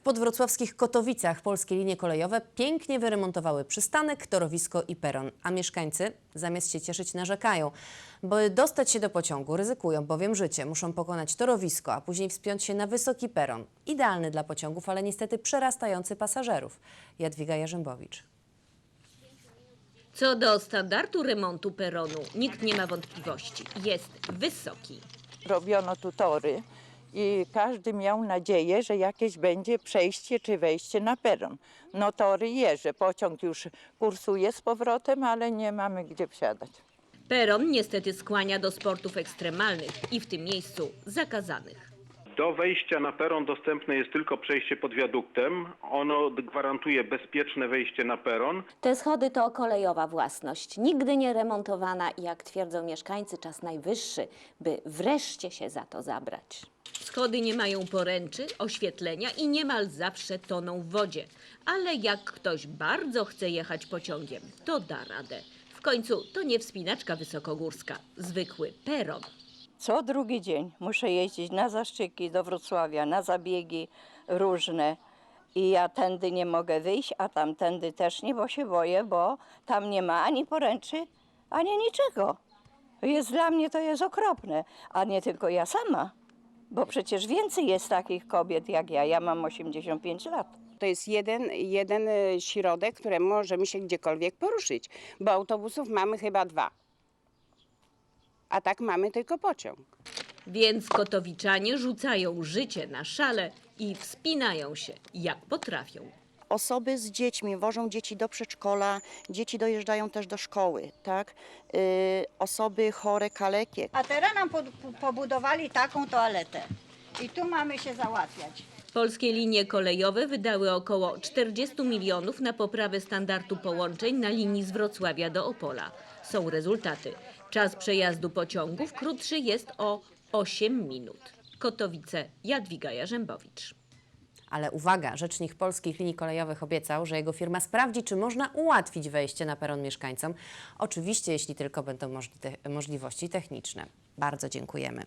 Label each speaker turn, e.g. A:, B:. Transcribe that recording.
A: W podwrocławskich Kotowicach polskie linie kolejowe pięknie wyremontowały przystanek, torowisko i peron, a mieszkańcy zamiast się cieszyć narzekają. By dostać się do pociągu ryzykują bowiem życie. Muszą pokonać torowisko, a później wspiąć się na wysoki peron. Idealny dla pociągów, ale niestety przerastający pasażerów. Jadwiga Jarzębowicz.
B: Co do standardu remontu peronu, nikt nie ma wątpliwości. Jest wysoki.
C: robiono tu tory i każdy miał nadzieję, że jakieś będzie przejście czy wejście na peron. No tory jeżdżę, pociąg już kursuje z powrotem, ale nie mamy gdzie wsiadać.
B: Peron niestety skłania do sportów ekstremalnych i w tym miejscu zakazanych.
D: Do wejścia na peron dostępne jest tylko przejście pod wiaduktem. Ono gwarantuje bezpieczne wejście na peron.
E: Te schody to kolejowa własność, nigdy nie remontowana i jak twierdzą mieszkańcy, czas najwyższy, by wreszcie się za to zabrać.
B: Schody nie mają poręczy, oświetlenia i niemal zawsze toną w wodzie. Ale jak ktoś bardzo chce jechać pociągiem, to da radę. W końcu to nie wspinaczka wysokogórska, zwykły peron.
C: Co drugi dzień muszę jeździć na zaszczyki do Wrocławia, na zabiegi różne. I ja tędy nie mogę wyjść, a tamtędy też nie, bo się boję, bo tam nie ma ani poręczy, ani niczego. Jest dla mnie to jest okropne, a nie tylko ja sama, bo przecież więcej jest takich kobiet jak ja. Ja mam 85 lat.
F: To jest jeden, jeden e, środek, którym możemy się gdziekolwiek poruszyć, bo autobusów mamy chyba dwa. A tak mamy tylko pociąg.
B: Więc kotowiczanie rzucają życie na szale i wspinają się jak potrafią.
G: osoby z dziećmi wożą dzieci do przedszkola, dzieci dojeżdżają też do szkoły, tak? Y, osoby chore, kalekie.
H: A teraz nam pod- pobudowali taką toaletę. I tu mamy się załatwiać.
B: Polskie linie kolejowe wydały około 40 milionów na poprawę standardu połączeń na linii z Wrocławia do Opola. Są rezultaty. Czas przejazdu pociągów krótszy jest o 8 minut. Kotowice, Jadwiga Jarzębowicz.
A: Ale uwaga, rzecznik polskich linii kolejowych obiecał, że jego firma sprawdzi, czy można ułatwić wejście na peron mieszkańcom. Oczywiście, jeśli tylko będą możli- możliwości techniczne. Bardzo dziękujemy.